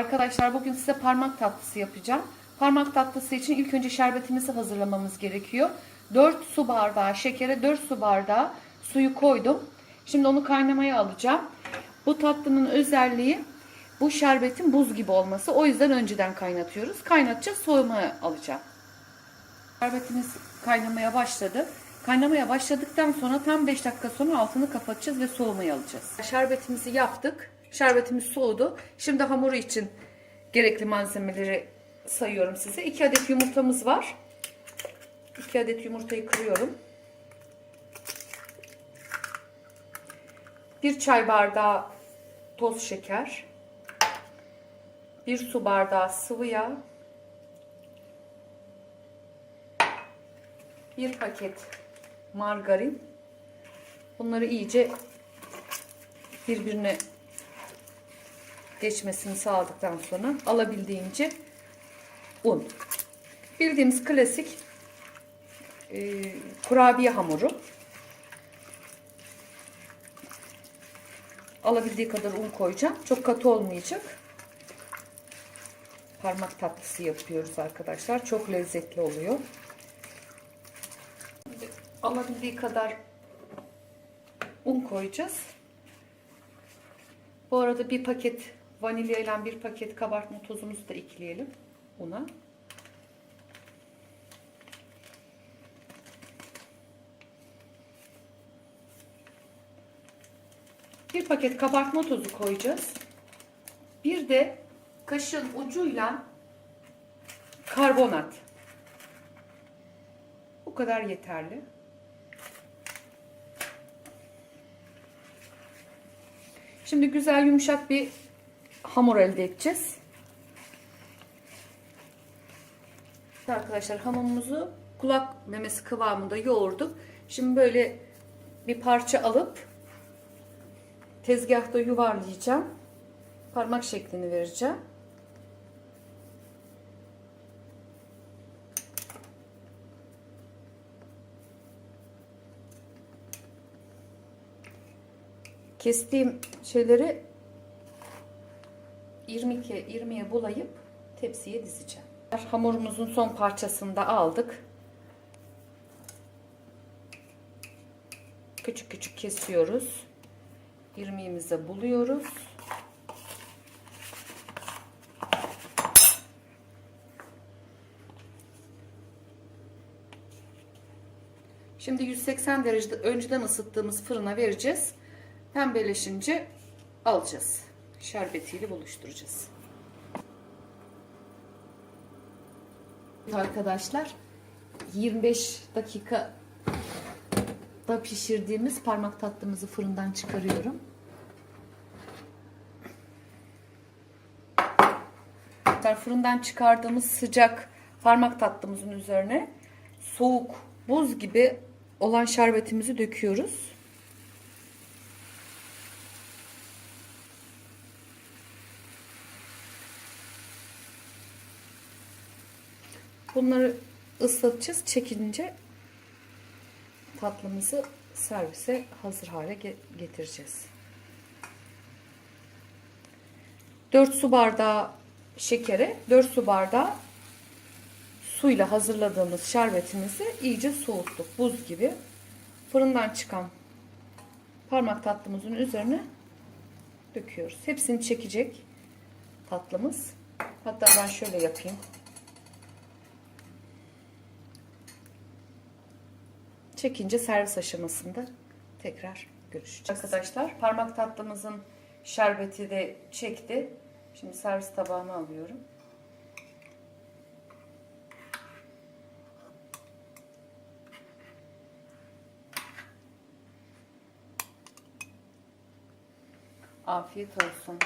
Arkadaşlar bugün size parmak tatlısı yapacağım. Parmak tatlısı için ilk önce şerbetimizi hazırlamamız gerekiyor. 4 su bardağı şekere 4 su bardağı suyu koydum. Şimdi onu kaynamaya alacağım. Bu tatlının özelliği bu şerbetin buz gibi olması. O yüzden önceden kaynatıyoruz. Kaynatacağız soğumaya alacağım. Şerbetimiz kaynamaya başladı. Kaynamaya başladıktan sonra tam 5 dakika sonra altını kapatacağız ve soğumaya alacağız. Şerbetimizi yaptık. Şerbetimiz soğudu. Şimdi hamuru için gerekli malzemeleri sayıyorum size. 2 adet yumurtamız var. 2 adet yumurtayı kırıyorum. 1 çay bardağı toz şeker. 1 su bardağı sıvı yağ. 1 paket margarin. Bunları iyice birbirine geçmesini sağladıktan sonra alabildiğince un. Bildiğimiz klasik e, kurabiye hamuru. Alabildiği kadar un koyacağım. Çok katı olmayacak. Parmak tatlısı yapıyoruz arkadaşlar. Çok lezzetli oluyor. Alabildiği kadar un koyacağız. Bu arada bir paket vanilya ile bir paket kabartma tozumuzu da ekleyelim una. Bir paket kabartma tozu koyacağız. Bir de kaşığın ucuyla karbonat. Bu kadar yeterli. Şimdi güzel yumuşak bir hamur elde edeceğiz. Arkadaşlar hamurumuzu kulak memesi kıvamında yoğurduk. Şimdi böyle bir parça alıp tezgahta yuvarlayacağım. Parmak şeklini vereceğim. Kestiğim şeyleri 22 20'ye bulayıp tepsiye dizeceğim. Hamurumuzun son parçasını da aldık. Küçük küçük kesiyoruz. İrmiğimize buluyoruz. Şimdi 180 derecede önceden ısıttığımız fırına vereceğiz. Pembeleşince alacağız. Şerbetiyle buluşturacağız. Arkadaşlar 25 dakika da pişirdiğimiz parmak tatlımızı fırından çıkarıyorum. Fırından çıkardığımız sıcak parmak tatlımızın üzerine soğuk buz gibi olan şerbetimizi döküyoruz. Bunları ıslatacağız. Çekilince tatlımızı servise hazır hale getireceğiz. 4 su bardağı şekere, 4 su bardağı suyla hazırladığımız şerbetimizi iyice soğuttuk. Buz gibi. Fırından çıkan parmak tatlımızın üzerine döküyoruz. Hepsini çekecek tatlımız. Hatta ben şöyle yapayım. Çekince servis aşamasında tekrar görüşeceğiz. Arkadaşlar parmak tatlımızın şerbeti de çekti. Şimdi servis tabağıma alıyorum. Afiyet olsun.